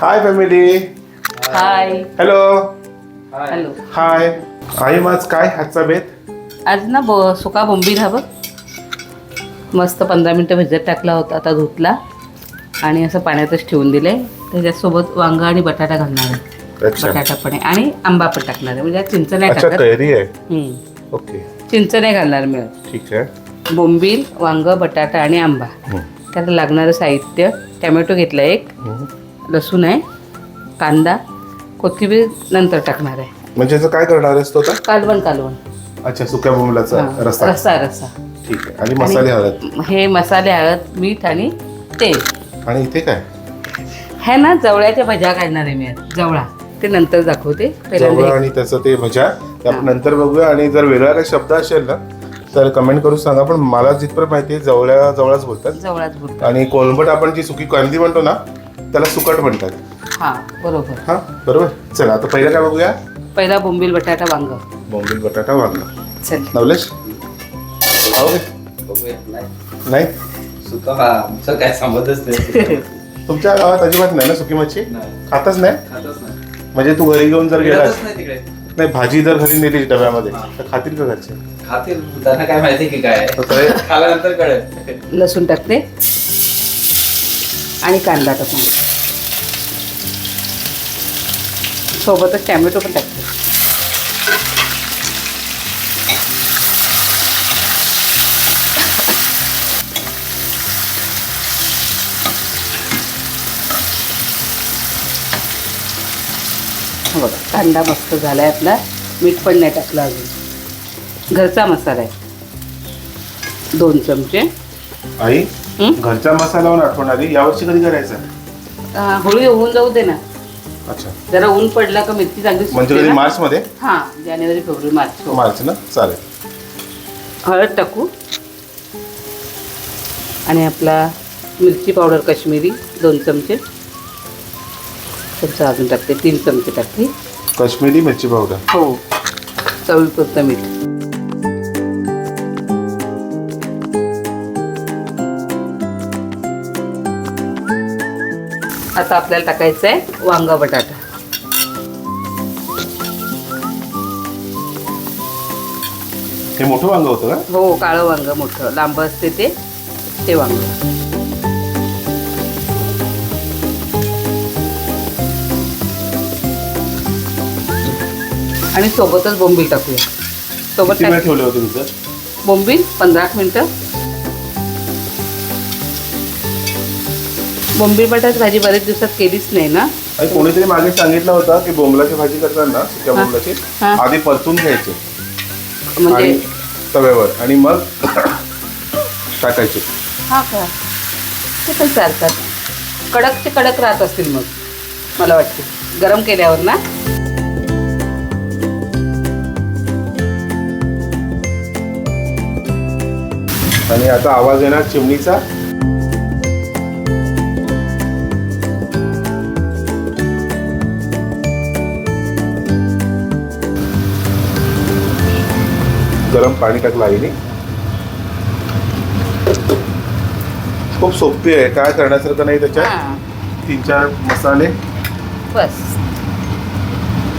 हाय family hi hello hello hi आई आज काय हातचा बेत? आज ना ब सुका बोंबील हवं मस्त पंधरा मिनटं भिजत टाकला होता आता धुतला. आणि असं पाण्यातच ठेवून दिलंय. त्याच्यासोबत वांग आणि बटाटा घालणार आहे. अच्छा. बटाटा पण आहे. आणि आंबा पण टाकणार आहे. म्हणजे आज चिंच नाही अच्छा टाकत. कैरी आहे. हम्म. ओके. चिंच नाही घालणार मिळत ठीक आहे. बोंबील वांग बटाटा आणि आंबा. हम्म. त्याला लागणारं साहित्य टॅमॅटो घेतला एक. हम्म. लसूण आहे कांदा कोथिंबीर नंतर टाकणार आहे. म्हणजे याचं काय करणार आहेस तो आता? कालवण कालवण. अच्छा सुक्या बोंबलाचा हां, रस्ता रस्सा रस्सा. ठीक आहे. आणि मसाले हळद हे मसाले हळद मीठ आणि तेल. आणि इथे काय? हे ना जवळ्याच्या भज्या काढणार आहे मी आज. जवळा. ते नंतर दाखवते. जवळ आणि त्याचं ते भजा ते आपण नंतर बघूया. आणि जर वेगळा काही शब्द असेल ना तर कमेंट करून सांगा. पण मला जिथपर्यंत माहिती आहे जवळ्या जवळच बोलतात. जवळाच बोलतो आणि कोलंबट आपण जी सुकी कांदी म्हणतो ना त्याला सुकट म्हणतात. हा बरोबर. हा बरोबर? चला आता पहिलं काय बघूया? पहिला बोंबील बटाटा वांग. बोंबील बटाटा वांगा. चल. नवलेश खाऊ? दे बघूया. नाही. नाही? सुका हा आमचं काय संबंधच नाही. तुमच्या गावात अजिबात नाही ना सुकी मच्छी? नाही. खातच नाही? खातच नाही. म्हणजे तू घरी घेऊन जर गेलास मिळतच नाही तिकडे. नाही भाजी जर घरी नेली डब्यामध्ये हा. तर खातील का घरचे? खातील. त्यांना काय माहिती की काय तर काय? खाल्यानंतर कळेल. लसूण टाकते. आणि कांदा टाकून. सोबतच टॅमॅटो पण टाकते. हो बघा कांदा मस्त झाला आहे आपला. मीठ पण नाही टाकलं अजून. घरचा मसाला आहे. दोन चमचे. आई? घरच्या मसाल्यावर आठवण आली यावर्षी कधी करायचं? होळी होऊन जाऊ दे ना. अच्छा. जरा ऊन पडला का मिरची चांगली म्हणजे सुकते कधी ना. मार्च मध्ये हा जानेवारी फेब्रुवारी मार्च हो. मार्च ना? चालेल. हळद टाकू. आणि आपला मिरची पावडर काश्मीरी दोन चमचे. चमचा अजून टाकते तीन चमचे टाकते. काश्मीरी मिरची पावडर. हो. चवीपुरतं मीठ. आता आपल्याला टाकायचं आहे वांगा बटाटा. हे मोठं वांग होतं का? हो काळं वांग मोठं. लांब असते ते ते वांग. आणि सोबतच बोंबील टाकूया. सोबत किती वेळ टाक ठेवले होते बोंबील पंधरा मिनटं. बोंबील बटाट भाजी बरेच दिवसात केलीच नाही ना? आणि कोणीतरी मागे सांगितलं होतं की बोंबलाची भाजी करताना सुक्या हा. बोंबलाची हा. आधी परतून घ्यायचे. म्हणजे? आणि तव्यावर. आणि मग टाकायचे. हा का? ते पण चालतात. कडकचे कडक राहत असतील मग मला वाटते. गरम केल्यावर ना? आणि आता आवाज येणार चिमणीचा. गरम पाणी टाकलं आईने. खूप सोपी आहे. काय करण्यासारखं नाही त्याच्यात. तीन चार मसाले. बस.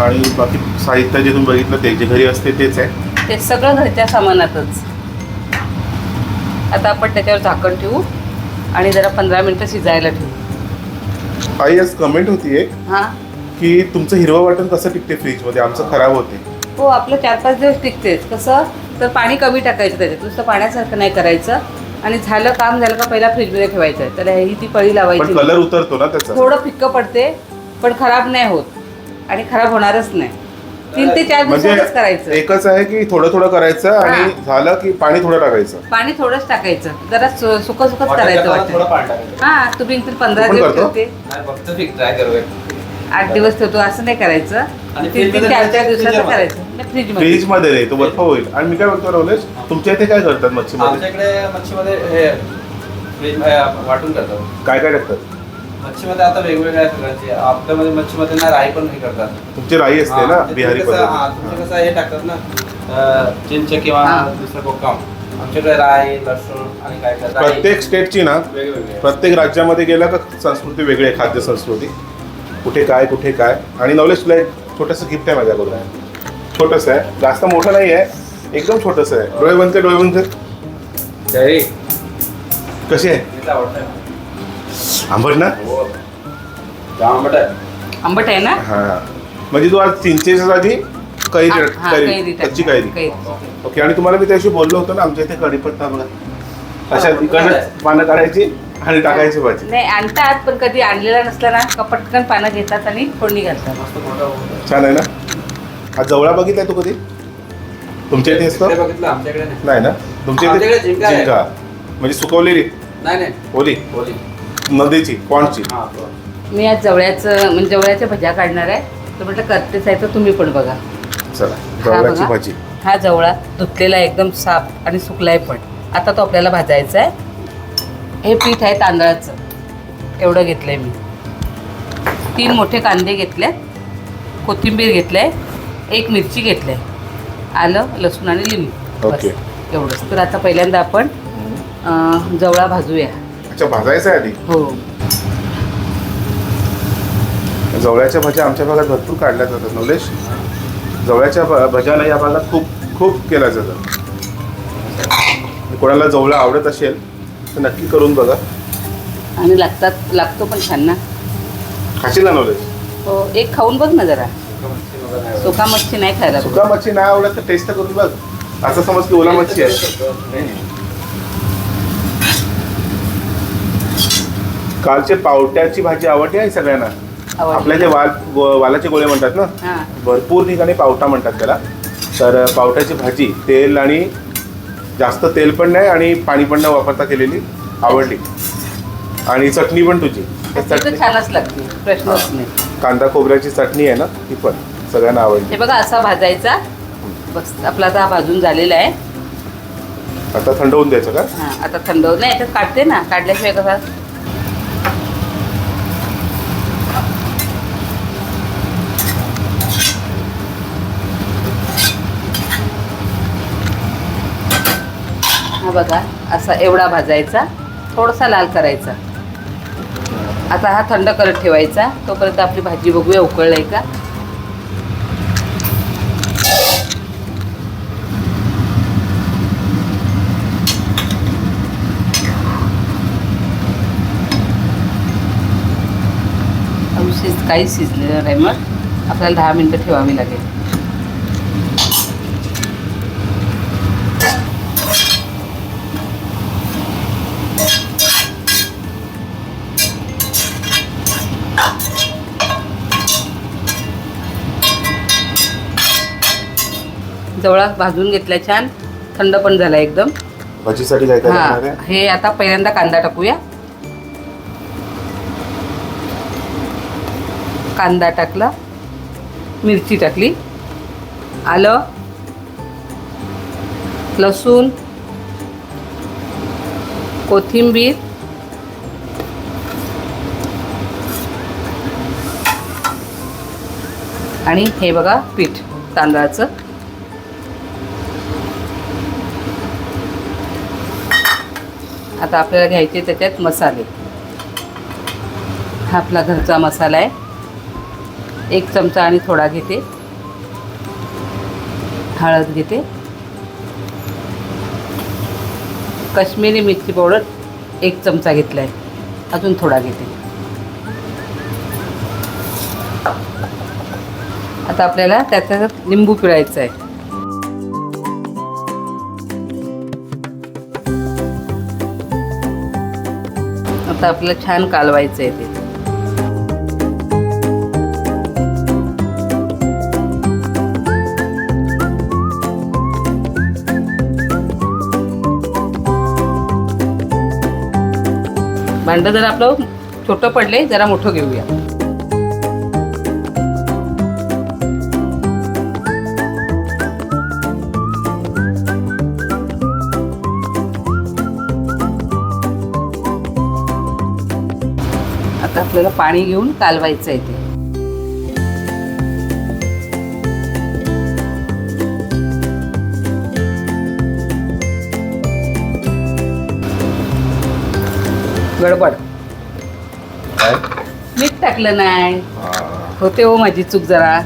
आणि बाकी साहित्य जे तुम्ही बघितलं ते जे घरी असते तेच आहे. ते सगळं घरच्या सामानातच. आता आपण त्याच्यावर झाकण ठेवू आणि जरा पंधरा मिनटं शिजायला ठेवू. आई आज कमेंट होती एक हां. की तुमचं हिरवं वाटण कसं टिकते फ्रीजमध्ये आमचं खराब होते. हो आपलं चार पाच दिवस टिकतेच. कसं? तर पाणी कमी टाकायचं त्याच्यात. नुसतं पाण्यासारखं नाही करायचं. आणि झालं काम झालं का पहिला फ्रीजमध्ये ठेवायचं. तर ही ती पळी पण लावायची कलर उतरतो ना त्याचा. थोडं फिक्कं पडते पण खराब नाही होत. आणि खराब होणारच नाही. तीन ते चार म्हणजे दिवसातच करायचं. एकच आहे की थोडं थोडं करायचं आणि झालं की पाणी थोडं टाकायचं. पाणी थोडंच टाकायचं. जरा सु- सुकं सुकंच वाटायला करायचं थोडं वाटतं. पाणी टाकायचं. हा तुम्ही पंधरा तू पण दिवस करतो? ठेवते. नाही फक्त फिक ट्राय करूया. आठ दिवस ठेवतो असं नाही करायचं. फ्रीजमध्ये मध्ये. नाही तो बर्फ होईल. आणि मी काय म्हणतो रवलेश तुमच्या इथे काय करतात मच्छीमध्ये? आमच्याकडे मच्छीमध्ये हे फ्रीज वाटून करतात. काय काय टाकतात मच्छीमध्ये आता वेगवेगळ्या प्रकारचे आपल्यामध्ये मच्छीमध्ये ना राई पण हे करतात. तुमची राई असते ना ते बिहारी कसं- हा, पद्धती तुमचं कसं हे टाकतात ना अं, चिंच किंवा. दुसरं कोकम. आमच्याकडे राई लसूण आणि काय काय राई. प्रत्येक स्टेटची ना वेगवेगळे. प्रत्येक राज्यामध्ये गेला का संस्कृती वेगळी आहे खाद्य संस्कृती? कुठे काय कुठे काय? आणि नवलेश तुला एक छोटंसं गिफ्ट आहे माझ्याकडून छोटंसं आहे. जास्त मोठं नाही आहे एकदम छोटंसं आहे. डोळे बंद कर डोळे बंद कर. तरी कशी आहे. आंबट ना? हो. आंबट आहे. आंबट आहे ना? हा. म्हणजे तू आज चिंचेच्या जागी कैरी कैरी. कच्ची कैरी. ओके. आणि तुम्हाला मी त्याशी बोललो होतो ना आमच्या इथे कढीपत्ता बघा. अशा तिकडनं पानं काढायची. आणि टाकायची भाजी. नाही आणतात पण कधी आणलेला नसला ना का पटकन पानं घेतात आणि फोडणी घालतात. होतं. छान आहे ना? हा जवळा बघितलाय तू कधी? तुमच्या इथे असतो? इकडे बघितलं आमच्याकडे नाही. नाही ना? तुमच्या आमच्याकडे इथे झिंगा आहे. झिंगा. म्हणजे सुकवलेली? नाही नाही. ओली? बोली नदीची पॉन्डची. हा. मी आज जवळ्याचं म्हणजे जवळ्याच्या भज्या काढणार आहे. तर म्हटलं करतेच आहे तर तुम्ही पण बघा. चला हा जवळाची बघा. भाजी. हा जवळा धुतलेला आहे एकदम साफ आणि सुकलाय पण. आता तो आपल्याला भाजायचा आहे. हे पीठ आहे तांदळाचं. एवढं घेतलंय मी. तीन मोठे कांदे घेतलेत. कोथिंबीर घेतलंय. एक मिरची घेतलंय. आलं लसूण आणि लिंबू. बस. ओके. एवढंच. तर आता पहिल्यांदा आपण अं, जवळा भाजूया. अच्छा भाजायचं आहे आधी? हो. जवळ्याच्या भाज्या आमच्या भागात भरपूर काढल्या जातात नवलेश जवळ्याच्या भ- भज्याला या भागात खूप खूप केल्या जातात. कोणाला जवळ आवडत असेल तर नक्की करून बघा. आणि लागतात लागतो पण छान ना. खाशील ना नवलेश हो एक खाऊन बघ ना जरा. सुका मच्छी नाही खायला सुका मच्छी नाही आवडत तर टेस्ट करून बघ. असं समज की ओला मच्छी आहे. कालचे पावट्याची भाजी आवडते आहे सगळ्यांना? आवडली. आपल्या जे वाल गो- वालाचे गोळे म्हणतात ना? हां. भरपूर ठिकाणी पावटा म्हणतात त्याला. तर पावट्याची भाजी तेल आणि जास्त तेल पण नाही आणि पाणी पण न वापरता केलेली आवडली. आणि चटणी पण तुझी. चटणी छानच लागते प्रश्नच नाही कांदा खोबऱ्याची चटणी आहे ना ती पण सगळ्यांना आवडली. हे बघा असा भाजायचा. बस आपला आता हा भाजून झालेला आहे. आता थंड होऊन द्यायचं का? हां आता थंड नाही याच्यात काढते ना. काढल्याशिवाय कसा हा बघा असा एवढा भाजायचा. थोडासा लाल करायचा. आता हा थंड करत ठेवायचा. तोपर्यंत आपली भाजी बघूया उकळलंय का. अजून शिज काहीच शिजलेलं नाही मग. आपल्याला दहा मिनटं ठेवावी लागेल. जवळा भाजून घेतला छान. थंड पण झाला एकदम. भाजीसाठी काय काय हा लागणार आहे? हे आता पहिल्यांदा कांदा टाकूया. कांदा टाकला. मिरची टाकली. आलं. लसूण. कोथिंबीर. आणि हे बघा पीठ तांदळाचं. आता आपल्याला घ्यायचे त्याच्यात मसाले. हा आपला घरचा मसाला आहे. एक चमचा आणि थोडा घेते. हळद घेते. कश्मीरी मिरची पावडर एक चमचा घेतला आहे अजून थोडा घेते. आता आपल्याला त्याच्यात लिंबू पिळायचं आहे. आता आपल्याला छान कालवायचं आहे ते. भांडं जर आपलं छोटं पडले जरा मोठं घेऊया. आपल्याला पाणी घेऊन कालवायचं आहे ते. गडबड. मीठ टाकलं नाही. होते हो माझी चूक जरा.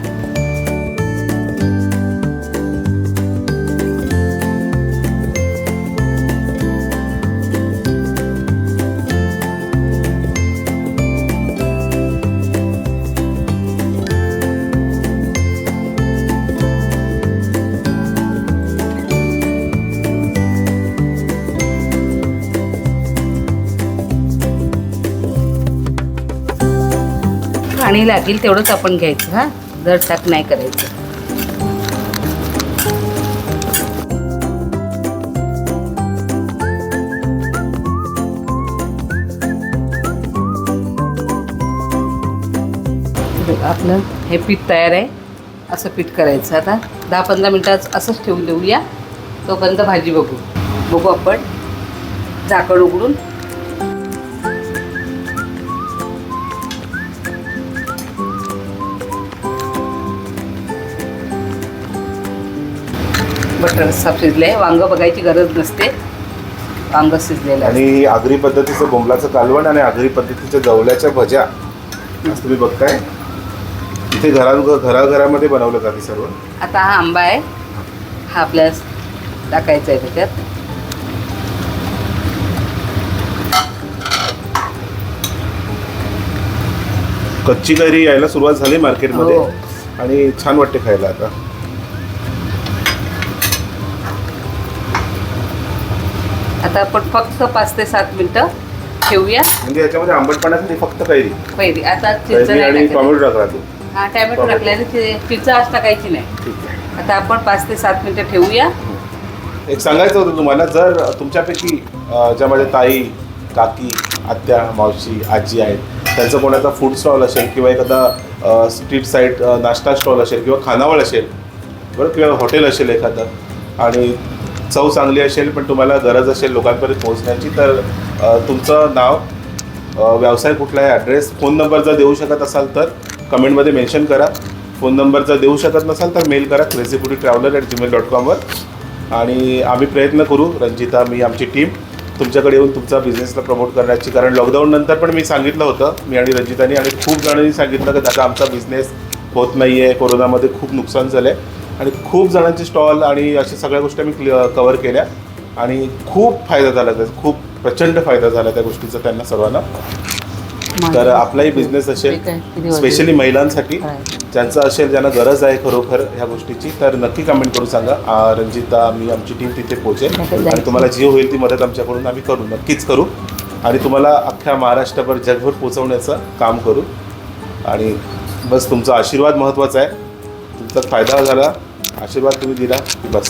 पाणी लागेल तेवढंच आपण घ्यायचं हा? जर टाक नाही करायचं. आपलं हे पीठ तयार आहे. असं पीठ करायचं आता. दहा पंधरा मिनटात असंच ठेवून देऊया. तोपर्यंत भाजी बघू. बघू आपण झाकण उघडून. बटर साफ शिजले. वांग बघायची गरज नसते. वांग शिजलेलं. आणि आगरी पद्धतीचं बोंबलाचं कालवण आणि आगरी पद्धतीच्या जवल्याच्या भज्या. आज तुम्ही बघताय. इथे घरा घराघरामध्ये बनवलं जाते सर्व? आता हा आंबा आहे. हा आपल्याला टाकायचा आहे त्याच्यात. कच्ची कैरी यायला सुरुवात झाली मार्केटमध्ये. हो. आणि छान वाटते खायला आता. आता आपण फक्त पाच ते सात मिनटं ठेवूया. म्हणजे याच्यामध्ये आंबटपणासाठी फक्त कैरी. पहिली आता चिंच कैरी आणि नाही. टोमॅटो टाकला तू. हा टॅमॅटो टाकल्याने ते- चिंच आज टाकायची नाही. ठीक आहे. आता आपण पाच ते सात मिनटं ठेवूया. एक सांगायचं होतं तुम्हाला जर तुमच्यापैकी अं, ज्या माझ्या ताई काकी आत्या मावशी आजी आहेत त्यांचं कोणाचा फूड स्टॉल असेल किंवा एखादा स्ट्रीट साईड नाश्ता स्टॉल असेल किंवा खानावळ असेल बरं किंवा हॉटेल असेल एखादं आणि चव चांगली असेल पण तुम्हाला गरज असेल लोकांपर्यंत पोहोचण्याची तर तुमचं नाव व्यवसाय कुठला आहे ॲड्रेस फोन नंबर जर देऊ शकत असाल तर कमेंटमध्ये मेन्शन करा. फोन नंबर जर देऊ शकत नसाल तर मेल करा crazy puri traveller at Gmail dot कॉमवर आणि आम्ही प्रयत्न करू रंजिता मी आमची टीम तुमच्याकडे येऊन तुमचा बिझनेसला प्रमोट करण्याची. कारण लॉकडाऊन नंतर पण मी सांगितलं होतं मी आणि रंजितानी आणि खूप जणांनी सांगितलं की दादा आमचा बिझनेस होत नाही आहे कोरोनामध्ये खूप नुकसान झालं आहे आणि खूप जणांचे स्टॉल आणि अशा सगळ्या गोष्टी आम्ही कवर केल्या. आणि खूप फायदा झाला त्याचा खूप प्रचंड फायदा झाला त्या गोष्टीचा त्यांना सर्वांना. तर आपलाही बिझनेस असेल? स्पेशली महिलांसाठी? ज्यांचं असेल ज्यांना गरज आहे खरोखर ह्या गोष्टीची तर नक्की कमेंट करून सांगा. रंजिता मी आमची टीम तिथे पोहोचेल. आणि. तुम्हाला जी होईल ती मदत आमच्याकडून आम्ही करू नक्कीच करू. आणि तुम्हाला अख्ख्या महाराष्ट्रभर जगभर पोहोचवण्याचं काम करू. आणि बस तुमचा आशीर्वाद महत्त्वाचा आहे. तुमचा फायदा झाला. आशीर्वाद तुम्ही दिला की बस.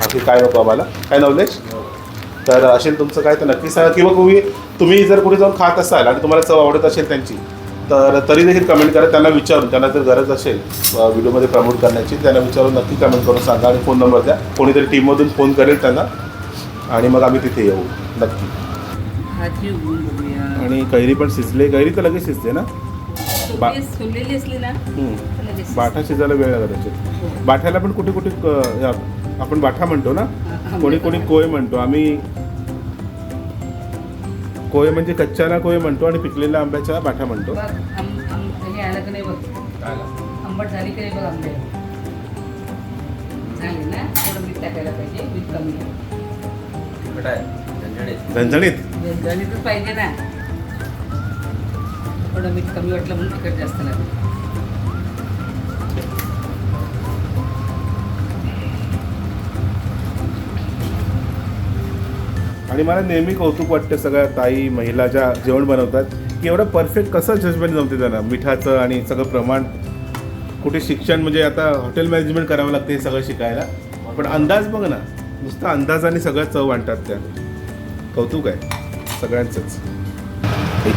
बाकी काय नको आम्हाला. काय नवलेश तर असेल तुमचं काय तर नक्की सांगा. किंवा तुम्ही तुम्ही जर कुठे जाऊन खात असाल आणि तुम्हाला चव आवडत असेल त्यांची तर तरी देखील कमेंट करा. त्यांना विचारून त्यांना जर गरज असेल व्हिडिओमध्ये प्रमोट करण्याची त्यांना विचारून नक्की कमेंट करून सांगा आणि फोन नंबर द्या. कोणीतरी टीममधून फोन करेल त्यांना. आणि मग आम्ही तिथे येऊ. नक्की. आणि कैरी पण शिजले. कैरी तर लगेच शिजते ना? बा- शिजली- शिजलेली असली ना हम्म. तर लगेच शिजते. बाठा शिजायला वेळ लागत असेल बाठ्याला पण कुठे कुठे क- या- आपण बाठा म्हणतो ना? कोणी कोणी कोय म्हणतो. आम्ही कोय म्हणजे कच्च्याला कोय म्हणतो आणि पिकलेल्या आंब्याच्या बाठा म्हणतो. बघ आम- आम- हे आलं का नाही बघ. आंबट झाली की नाही बघ आंबे. झाली ना? थोडं मीठ टाकायला पाहिजे मीठ कमी आहे. तिखट आहे झणझणीत. झणझणीत? झणझणीतच पाहिजे ना. थोडं मीठ कमी वाटलं म्हणून तिखट जास्त लागलं आणि मला नेहमी कौतुक वाटतं सगळ्या ताई महिला ज्या जेवण बनवतात की एवढं परफेक्ट कसं जजमेंट जमते त्यांना? मिठाचं आणि सगळं प्रमाण. कुठे शिक्षण म्हणजे आता हॉटेल मॅनेजमेंट करावं लागतं हे सगळं शिकायला. पण अंदाज बघ ना नुसतं अंदाजाने सगळं चव आणतात त्या. कौतुक आहे सगळ्यांचंच.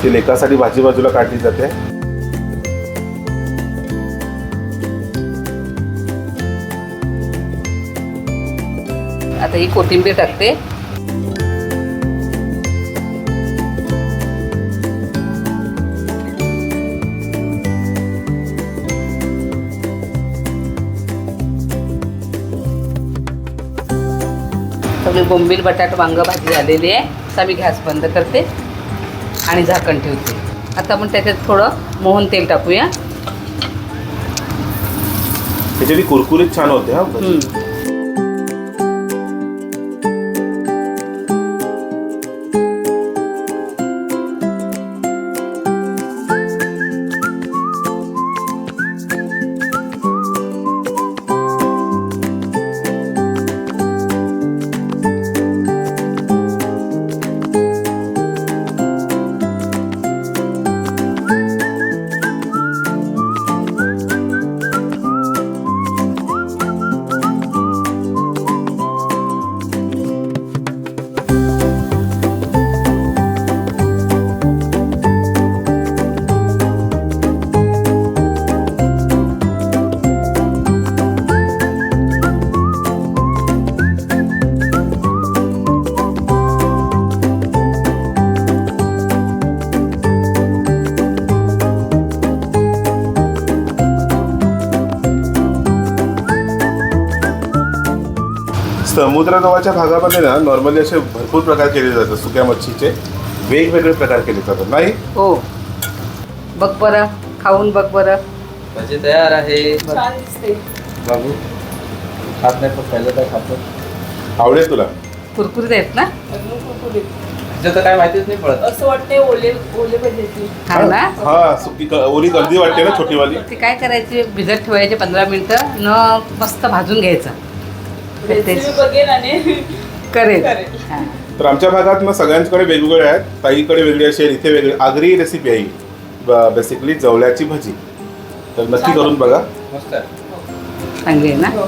ती लेकासाठी भाजी बाजूला काढली जाते. आता ही कोथिंबीर टाकते. सगळी बोंबील बटाट वांग भाजी झालेली आहे. आता मी गॅस बंद करते. आणि झाकण ठेवते. आता आपण त्याच्यात थोडं मोहन तेल टाकूया. त्याच्याने कुरकुरीत छान होते हा. समुद्रजवळच्या भागामध्ये ना नॉर्मली असे भरपूर प्रकार केले जातात सुक्या मच्छीचे. वेगवेगळे प्रकार केले जातात नाही? हो. बघ बरं खाऊन बघ बरं. भजी तयार आहे. छान दिसते. बाबू खात नाही पण पहिलं काय खातो. आवडेल तुला? कुरकुरीत आहेत ना? अजून कुरकुरीत. तिचं तर काय माहितीच नाही पडत. असं वाटते ओले ओले ना? हा सुकी क- ओली गर्दी वाटते ना छोटीवाली. ते काय करायचे? भिजत ठेवायचे पंधरा मिनिटं न मस्त भाजून घ्यायचं. रेसिपी बघेन आणि करेल. करेल. हा. तर आमच्या भागात ना सगळ्यांकडे वेगवेगळे आहेत. ताईकडे वेगळी असेल इथे वेगळी. आगरी रेसिपी आहे बेसिकली जवळ्याची भजी. तर नक्की करून बघा. मस्त आहे. चांगली आहे ना? हो.